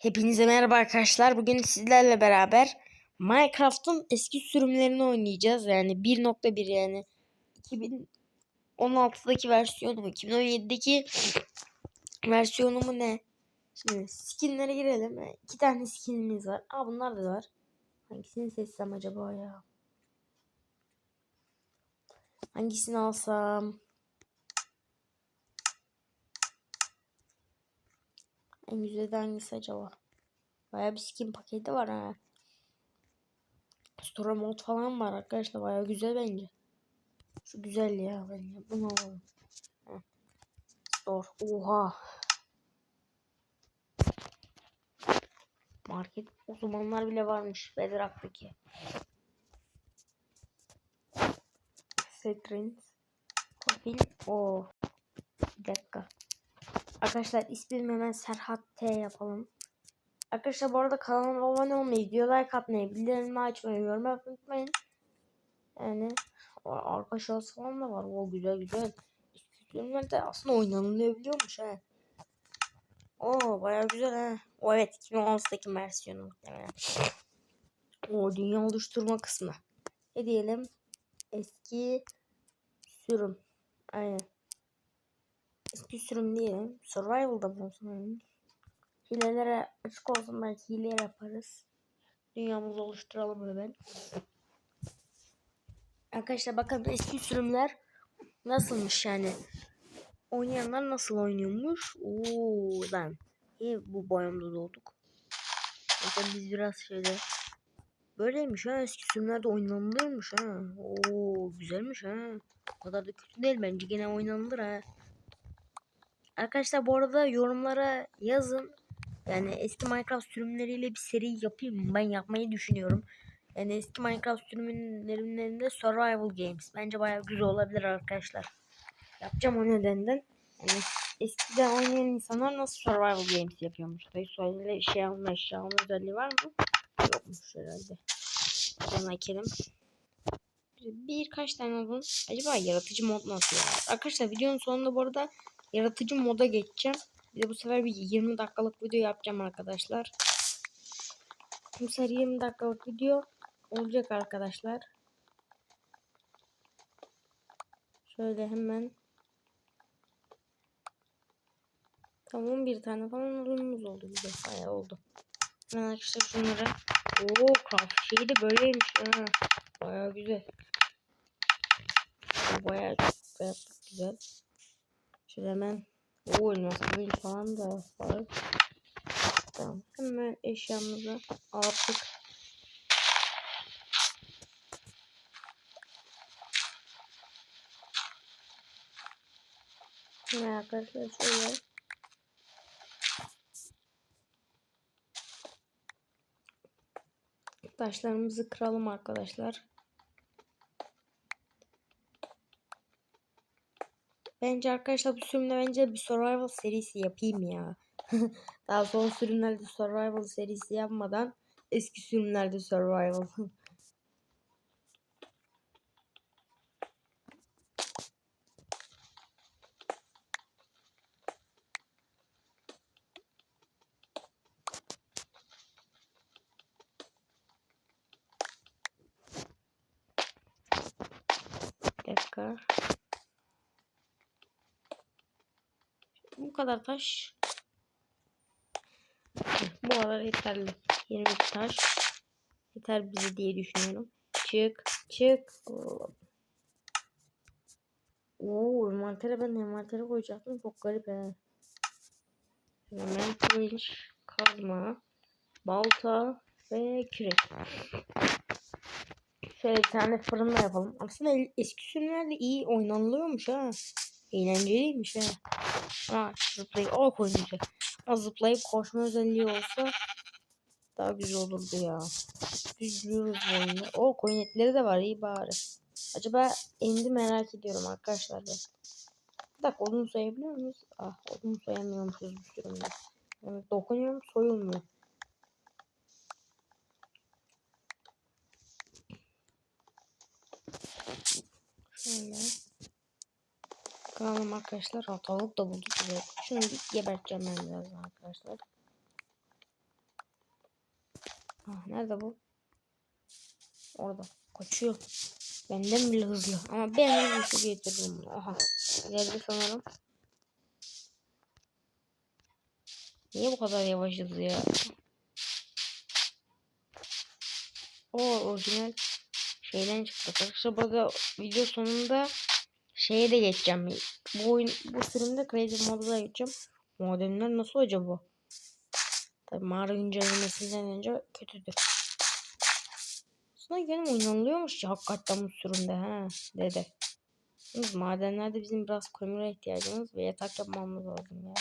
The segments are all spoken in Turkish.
Hepinize merhaba arkadaşlar. Bugün sizlerle beraber Minecraft'ın eski sürümlerini oynayacağız. Yani 1.1 yani 2016'daki versiyonu mu? 2017'deki versiyonu mu ne? Şimdi skinlere girelim. E, İki tane skinimiz var. Aa bunlar da var. Hangisini seçsem acaba ya? Hangisini alsam? En güzeli hangisi acaba? Baya bir skin paketi var ha. Story mod falan var arkadaşlar. Baya güzel bence. Şu güzel ya bence. Bunu alalım. Store. Oha. Market o bile varmış. Bedrock'taki. Settings. Profil. O. Bir dakika. Arkadaşlar ismimi hemen Serhat T yapalım. Arkadaşlar bu arada kanalıma abone olmayı, video like atmayı, bildirimleri açmayı, yorum yapmayı unutmayın. Yani arkadaşlar falan da var. O güzel güzel. Filmler de aslında oynanılıyor biliyormuş ha. Oo baya güzel ha. O evet 2016'daki versiyonu muhtemelen. O dünya oluşturma kısmı. Ne diyelim? Eski sürüm. Aynen. Eski sürüm diyelim. Survival'da mı olsun? Hilelere açık olsun belki hile yaparız. Dünyamızı oluşturalım hemen. Arkadaşlar bakın eski sürümler nasılmış yani. Oynayanlar nasıl oynuyormuş? Oo lan. İyi bu boyamda doğduk. Bakın biz biraz şöyle Böyleymiş ha eski sürümlerde oynanılırmış ha. Oo güzelmiş ha. O kadar da kötü değil bence gene oynanılır ha. Arkadaşlar bu arada yorumlara yazın. Yani eski Minecraft sürümleriyle bir seri yapayım. Ben yapmayı düşünüyorum. Yani eski Minecraft sürümlerinde Survival Games. Bence bayağı güzel olabilir arkadaşlar. Yapacağım o nedenden. Yani eskiden oynayan insanlar nasıl Survival Games yapıyormuş. Tabii söyle şey alma eşya alma özelliği var mı? Yokmuş herhalde. Hemen ekelim. Birkaç tane olun. Acaba yaratıcı mod nasıl ya? Arkadaşlar videonun sonunda bu arada yaratıcı moda geçeceğim. Bir de bu sefer bir 20 dakikalık video yapacağım arkadaşlar. Bu sefer 20 dakikalık video olacak arkadaşlar. Şöyle hemen Tamam bir tane falan odunumuz oldu bize. Bayağı oldu. Hemen arkadaşlar şunları. Oo craft şeyi de böyleymiş ha. Bayağı güzel. Bayağı, bayağı güzel. Şöyle hemen o kılıç falan da var. Tamam. Hemen eşyamızı aldık. Hemen arkadaşlar şöyle. Taşlarımızı kıralım arkadaşlar. Bence arkadaşlar bu sürümde bence bir survival serisi yapayım ya. Daha son sürümlerde survival serisi yapmadan eski sürümlerde survival. Dakika. Bu kadar taş. Bu kadar yeterli. 20 taş. Yeter bize diye düşünüyorum. Çık. Çık. Oo, envantere ben envantere koyacaktım. Çok garip he. Hemen kılıç, kazma, balta ve kürek. Şöyle bir tane fırın da yapalım. Aslında eski sürümlerde iyi oynanılıyormuş ha. Eğlenceliymiş ha. Ha zıplayıp o oynayacak. Ama zıplayıp koşma özelliği olsa daha güzel olurdu ya. Üzülüyoruz bu oyunda. O coin etleri de var iyi bari. Acaba endi merak ediyorum arkadaşlar ben. Bir dakika odun sayabiliyor muyuz? Ah odun sayamıyormuşuz bu sürümde. Yani dokunuyorum soyulmuyor. Şöyle. Bakalım arkadaşlar. Ha, da bulduk. Şunu bir geberteceğim ben birazdan arkadaşlar. Ah, nerede bu? Orada. Kaçıyor. Benden bile hızlı. Ama ben hızlı getiririm bunu. Aha. Geldi sanırım. Niye bu kadar yavaş hızlı ya? O orijinal şeyden çıktı. Arkadaşlar burada video sonunda şeye de geçeceğim. Bu oyun bu sürümde Crazy Mode'a geçeceğim. Modemler nasıl acaba? Tabii mağara güncellemesinden önce kötüdür. Aslında benim oynanılıyormuş ya hakikaten bu sürümde ha dede. Yalnız madenlerde bizim biraz kömüre ihtiyacımız ve yatak yapmamız lazım ya.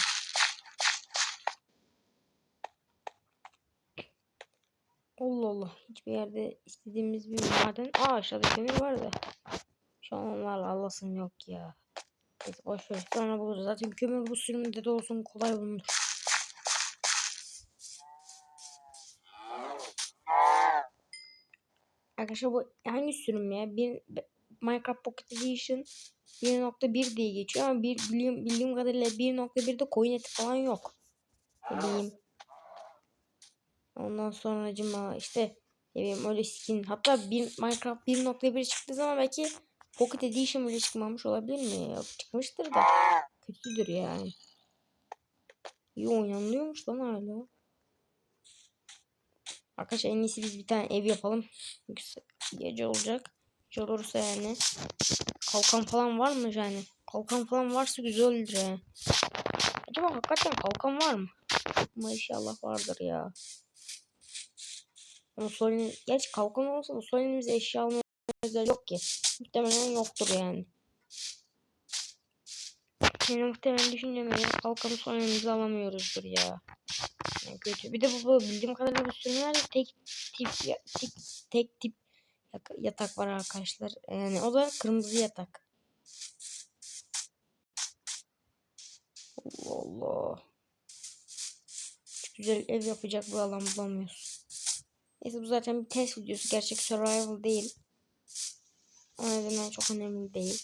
Allah Allah. Hiçbir yerde istediğimiz bir maden. Aa aşağıda kömür var da. An onlarla yok ya. Neyse boş ver. Sonra buluruz. Zaten kömür bu sürümde de olsun kolay bulunur. Arkadaşlar bu hangi sürüm ya? Bir Minecraft Pocket Edition 1.1 diye geçiyor ama bir bildiğim, bildiğim kadarıyla 1.1'de coin eti falan yok. Bileyim. Ondan sonra cima işte ne bileyim öyle skin. Hatta bir Minecraft 1.1 çıktığı zaman belki Pocket Edition bile çıkmamış olabilir mi? Yok çıkmıştır da kötüdür yani. İyi oynanıyormuş lan hala. Arkadaşlar en iyisi biz bir tane ev yapalım. Gece olacak. Gece olursa yani. Kalkan falan var mı yani? Kalkan falan varsa güzel olur yani. Acaba hakikaten kalkan var mı? Ama inşallah vardır ya. Ama Solin'in... Gerçi kalkan olsa da Solin'imiz eşya almaya özel yok ki. Muhtemelen yoktur yani. Yani muhtemelen düşünceme göre kalkanı Solin'imizi alamıyoruzdur ya. Yani kötü. Bir de bu, bu bildiğim kadarıyla bu sürümlerde tek tip ya, tek, tek tip yatak var arkadaşlar. Yani o da kırmızı yatak. Allah Allah. Çok güzel ev yapacak bir alan bulamıyoruz. Neyse bu zaten bir test videosu. Gerçek survival değil. O nedenle çok önemli değil.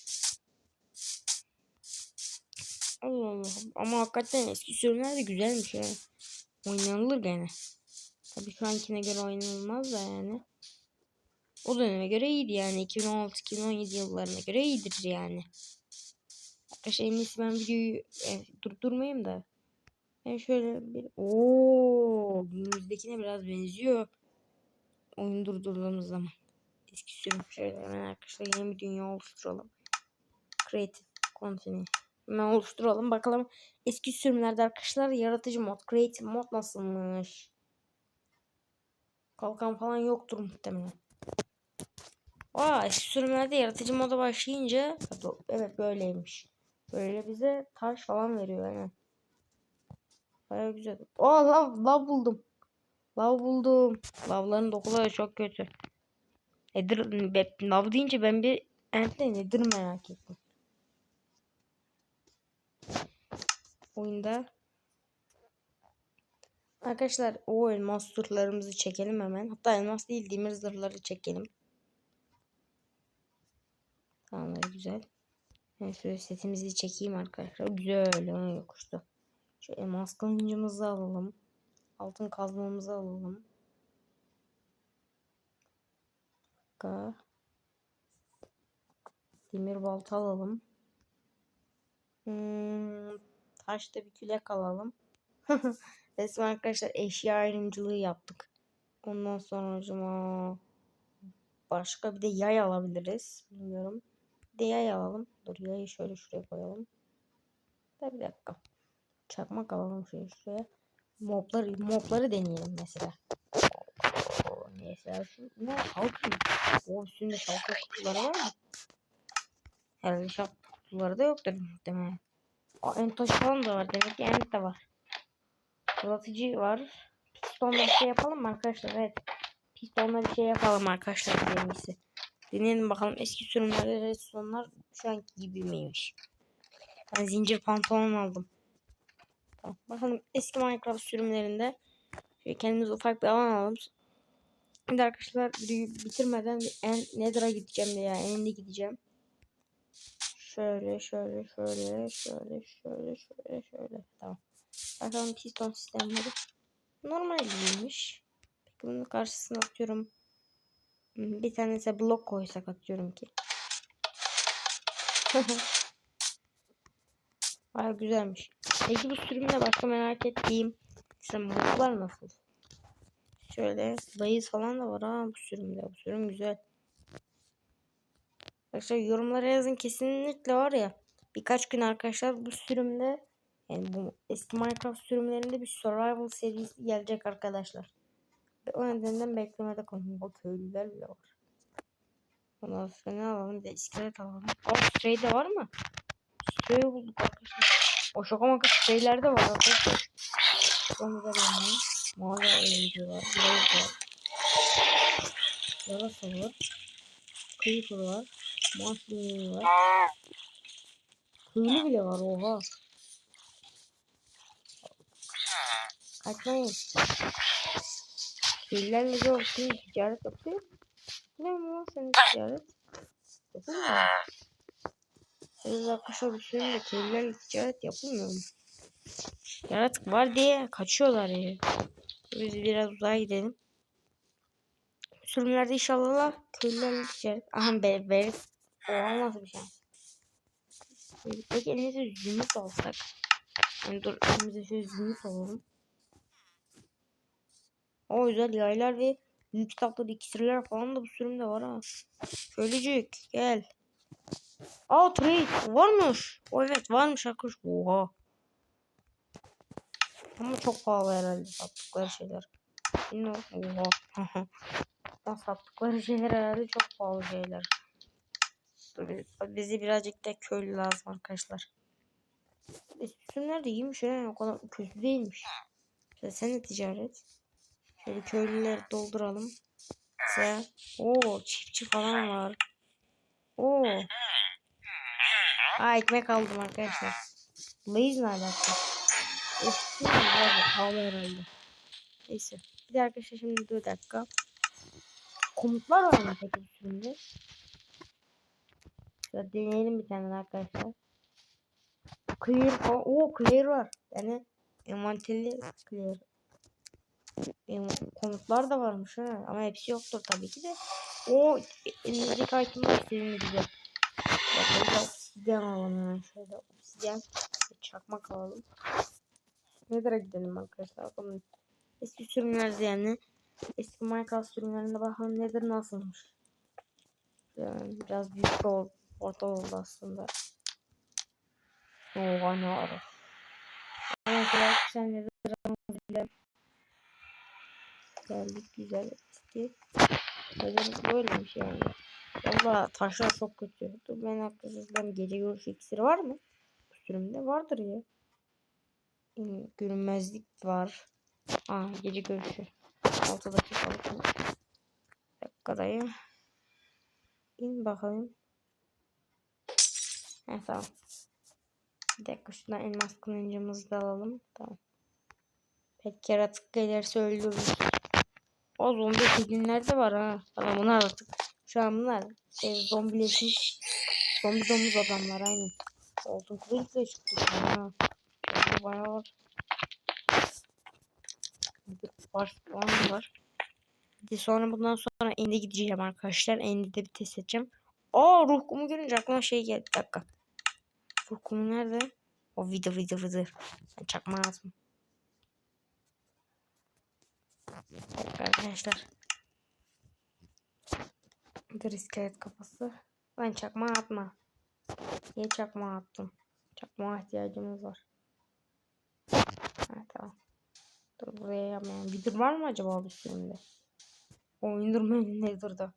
Allah Allah. Ama hakikaten eski sürümler de güzelmiş yani. Oynanılır gene. Tabii şu ankine göre oynanılmaz da yani. O döneme göre iyiydi yani. 2016-2017 yıllarına göre iyidir yani. Arkadaşlar en iyisi ben videoyu e, durdurmayayım da. Ben şöyle bir... Ooo günümüzdekine biraz benziyor. Oyun durdurduğumuz zaman. Eski sürüm şöyle hemen arkadaşlar yeni bir dünya oluşturalım. Creative Continue. Hemen oluşturalım. Bakalım eski sürümlerde arkadaşlar yaratıcı mod, creative mod nasılmış? Kalkan falan yoktur muhtemelen. Aa eski sürümlerde yaratıcı moda başlayınca evet böyleymiş. Böyle bize taş falan veriyor yani. Baya güzel. Aa lav, lav buldum. Lav buldum. Lavların dokuları çok kötü. Nedir, lav deyince ben bir ente nedir merak ettim. oyunda. Arkadaşlar o elmas zırhlarımızı çekelim hemen. Hatta elmas değil demir zırhları çekelim. Tamam güzel. Ben şöyle setimizi çekeyim arkadaşlar. Güzel yokuştu. Şu elmas kılıncımızı alalım. Altın kazmamızı alalım. Dakika. Demir balta alalım. Hmm, Taşta bir külek alalım. Resmen arkadaşlar eşya ayrımcılığı yaptık. Ondan sonra acaba başka bir de yay alabiliriz. Bilmiyorum. Bir de yay alalım. Dur yayı şöyle şuraya koyalım. Da bir dakika. Çakmak alalım şöyle şuraya. Mobları, mobları deneyelim mesela. Neyse şu ne şalkı. O üstünde şalkı kutuları var mı? Herhalde şalkı kutuları da yoktur muhtemelen. O entoş falan da var. Demek ki ent de var. Fırlatıcı var. Pistonla bir şey yapalım mı arkadaşlar? Evet. Pistonla bir şey yapalım arkadaşlar. En. Deneyelim bakalım eski sürümlerde redstone'lar şu anki gibi miymiş? Ben zincir pantolon aldım. Tamam. Bakalım eski Minecraft sürümlerinde şöyle kendimiz ufak bir alan alalım. Şimdi arkadaşlar bitirmeden en Nether'a gideceğim veya End'e gideceğim. Şöyle şöyle şöyle şöyle şöyle şöyle şöyle. Tamam. Bakalım piston sistemleri. Normal değilmiş. Pek Bunun karşısına atıyorum. Hmm, Bir tanesi blok koysak atıyorum ki. Baya güzelmiş. Peki bu sürümde başka merak ettiğim mesela modlar nasıl? Şöyle bayız falan da var ha bu sürümde. Bu sürüm güzel. Arkadaşlar yorumlara yazın kesinlikle var ya. Birkaç gün arkadaşlar bu sürümde yani bu eski Minecraft sürümlerinde bir survival serisi gelecek arkadaşlar. Ve o nedenden beklemede kalın. Bu köylüler bile var. Ondan sonra ne alalım? Bir de iskelet alalım. Aa stray de var mı? Stray bulduk arkadaşlar. O şaka maka strayler de var arkadaşlar. Onu da beğenmeyin. Mavi oyuncu var. Brave var. Yarasa var. Creeper var. Monster var. Köylü bile var oha. Kaçmayın. Köylülerle de olsun ticaret yapıyor. Ne mi lan senin ticaret? Yapılmıyor mu? Arkadaşlar bir sürü de köylülerle ticaret yapılmıyor mu? Yaratık var diye kaçıyorlar ya. Biz biraz uzağa gidelim. Sürümlerde inşallah köylülerle ticaret. Aha be be. O nasıl bir şey? Peki elimize zümrüt alsak. Yani dur elimize şöyle zümrüt alalım. O güzel yaylar ve büyük kitapları iksirler falan da bu sürümde var ha. Köylücük gel. Aa trade varmış. O evet varmış arkadaş. Oha. Ama çok pahalı herhalde sattıkları şeyler. Bilmiyorum. Oha. Sattıkları şeyler herhalde çok pahalı şeyler. Bizi birazcık da köylü lazım arkadaşlar. Üstünler de iyiymiş ha. O kadar kötü değilmiş. Şöyle sen de ticaret. Şöyle köylüleri dolduralım. Mesela o çiftçi falan var. Oo. Aa ekmek aldım arkadaşlar. Blaze ne alaka? Eski biraz pahalı herhalde. Neyse. Bir de arkadaşlar şimdi bir dakika. Komutlar var mı peki bu sürümde? Şöyle deneyelim bir tane arkadaşlar. Clear falan. Oo clear var. Yani envanterli clear. Komutlar da varmış ha. Ama hepsi yoktur tabii ki de. O elinizdeki itemler istediğiniz gibi. Bakın obsidyen alalım hemen şöyle obsidyen çakmak alalım. Nether'a gidelim arkadaşlar. Bakalım eski sürümlerde yani eski Minecraft sürümlerinde bakalım Nether nasılmış. Yani biraz büyük bir ol- orta oldu aslında. Oha ne ara. Mesela sen Nether'a geldik güzel eski. Nether böylemiş yani. Valla taşlar çok kötü. Dur ben arkadaşlar gece görüşü iksiri var mı? Bu sürümde vardır ya. Görünmezlik var. Aa gece görüşü. 6 dakikalık. Dakikadayım. İn bakalım. He tamam. Bir dakika şuradan elmas kılıncımızı da alalım. Tamam. Pek yaratık gelirse öldürürüz. O zombi günlerde var ha. Tamam bunlar artık. Şu an bunlar şey, zombileşmiş. Zombi domuz adamlar aynen. Olsun kılıçla çıktı ha. Bayağı var. Var falan var. De sonra bundan sonra End'e gideceğim arkadaşlar. End'i de bir test edeceğim. Aa ruh görünce aklıma şey geldi. Bir dakika. Ruh kumu nerede? O video video. Ben çakma lazım. Arkadaşlar. Dur iskelet kafası. Ben çakma atma. Niye çakma attım? Çakma ihtiyacımız var. Ha tamam. Dur buraya yapmayalım. Vidir var mı acaba bu sürümde? O indirmeyin nedir da.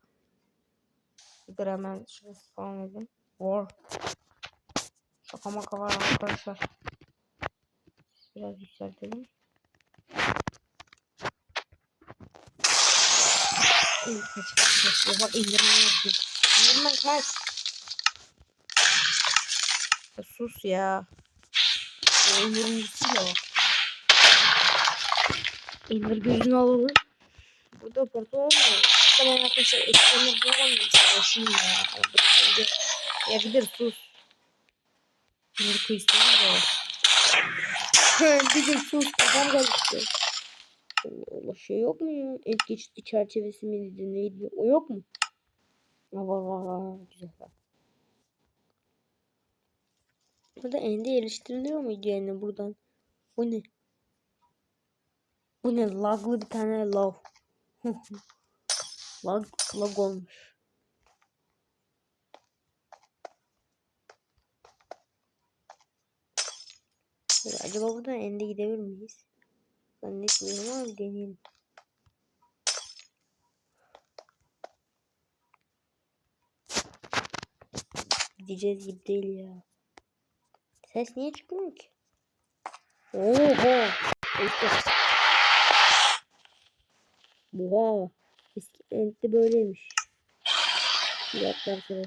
Vidir hemen şuraya spawn edin. War. Şaka maka var arkadaşlar. Biraz yükseltelim. İyi kaç kaç kaç. Bak indirme yapıyor. İndirme kaç. Ya sus ya. O indirmesiyle o. İndir gözünü alalım. Burada portal olmuyor. Tamam arkadaşlar ekranı bulamıyorum. Savaşayım ya. Önce yapabilir sus. Var. Bir de sus. Adam geldi. Allah şey yok mu ya? Et geçidi çerçevesi miydi neydi? O yok mu? Var var var. Güzel var. Burada ende eriştiriliyor muydu yani buradan? Bu ne? Bu ne? Laglı bir tane lav. lag, lag olmuş. Acaba buradan ende gidebilir miyiz? Zannetmiyorum ama bir deneyelim. Gideceğiz gibi değil ya. Ses niye çıkmıyor ki? Oha! Oha! Eski endde böyleymiş. Bir arkadaşlar.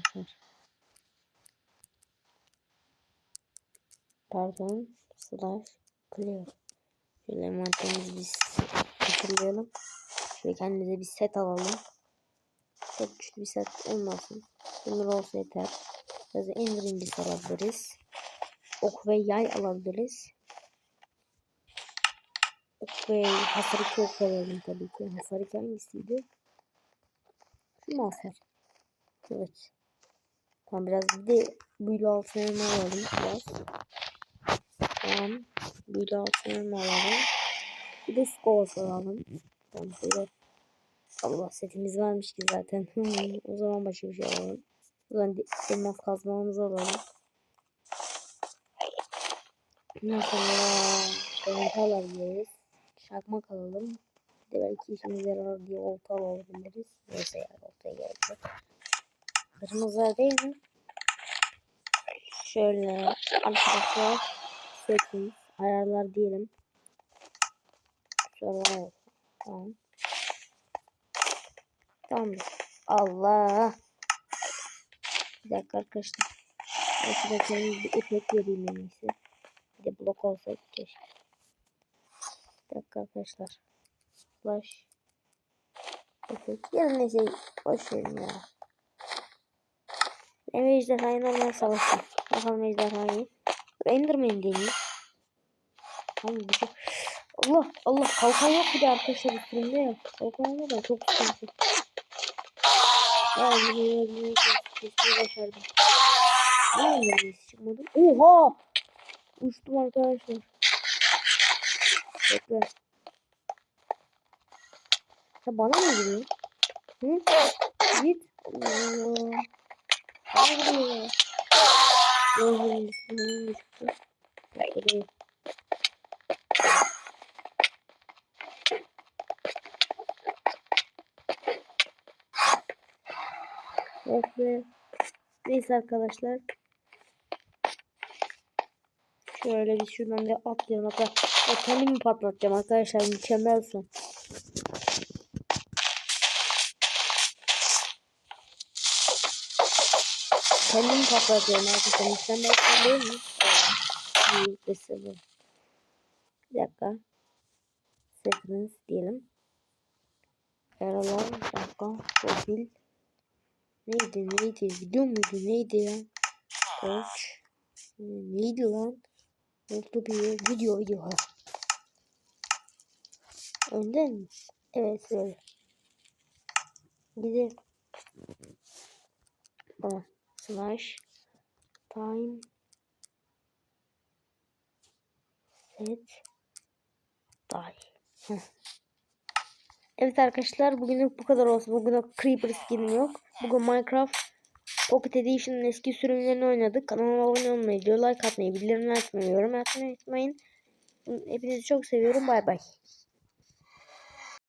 Pardon. Slash clear. Şöyle envanterimizi biz hatırlayalım. Şöyle kendimize bir set alalım. Çok güçlü bir set olmasın. Bunlar olsa yeter. Biraz Ender bir alabiliriz. Ok ve yay alabiliriz. Ve hasar iki ok alalım tabii ki. Hasar iki hangisiydi? Şu hasar? Evet. Tamam biraz bir de büyülü altına alalım biraz. Tamam. Büyülü altına alalım. Bir de skos alalım. Tamam böyle. Allah setimiz varmış ki zaten. o zaman başka bir şey alalım. O zaman elmas kazmamızı alalım. Ondan sonra görüntü alabiliriz. Çakmak alalım. De belki işimize yarar diye olta alabiliriz. Neyse ya oltaya gerek yok. Kırmızı değil mi? Şöyle arkadaşlar settings ayarlar diyelim. Survival. Tamam. Tamam. Allah. Bir dakika arkadaşlar. Kendime bir efekt vereyim en. Bir de blok olsa keşke. Bir dakika arkadaşlar. Flash. Ya neyse boş verin ya. Ben ejderhayı normal savaştım. Bakalım ejderhayı. Enderman deneyim. Tamam bir şey. Allah Allah kalkan yok bir de arkadaşlar üstünde ya. Kalkan olmadan çok sıkıntı. Ya Enderman'i kesmeyi başardım. Ne Enderman'i çıkmadı? Oha! Uçtum arkadaşlar. Bekle. Ya bana mı giriyor? Hı? Git. Bana giriyor. Gözlerin üstünden düştü. Bekle. Neyse arkadaşlar. Şöyle bir şuradan bir atlayalım. Hatta o kendimi patlatacağım arkadaşlar. Mükemmel son. Kendimi patlatıyorum arkadaşlar. Mükemmel son değil mi? Büyük bir sırrı. Bir dakika. Settings diyelim. Yaralar. Bir dakika. Profil. Neydi neydi? Video muydu neydi ya? Search. Neydi lan? Mutlu bir video video. Önden mi? Evet böyle. Bir de Aa, slash time set die. evet arkadaşlar bugünlük bu kadar olsun. Bugün Creeper skinim yok. Bugün Minecraft Pocket Edition'ın eski sürümlerini oynadık. Kanalıma abone olmayı, like atmayı, bildirimleri açmayı, yorum atmayı unutmayın. Hepinizi çok seviyorum. Bay bay.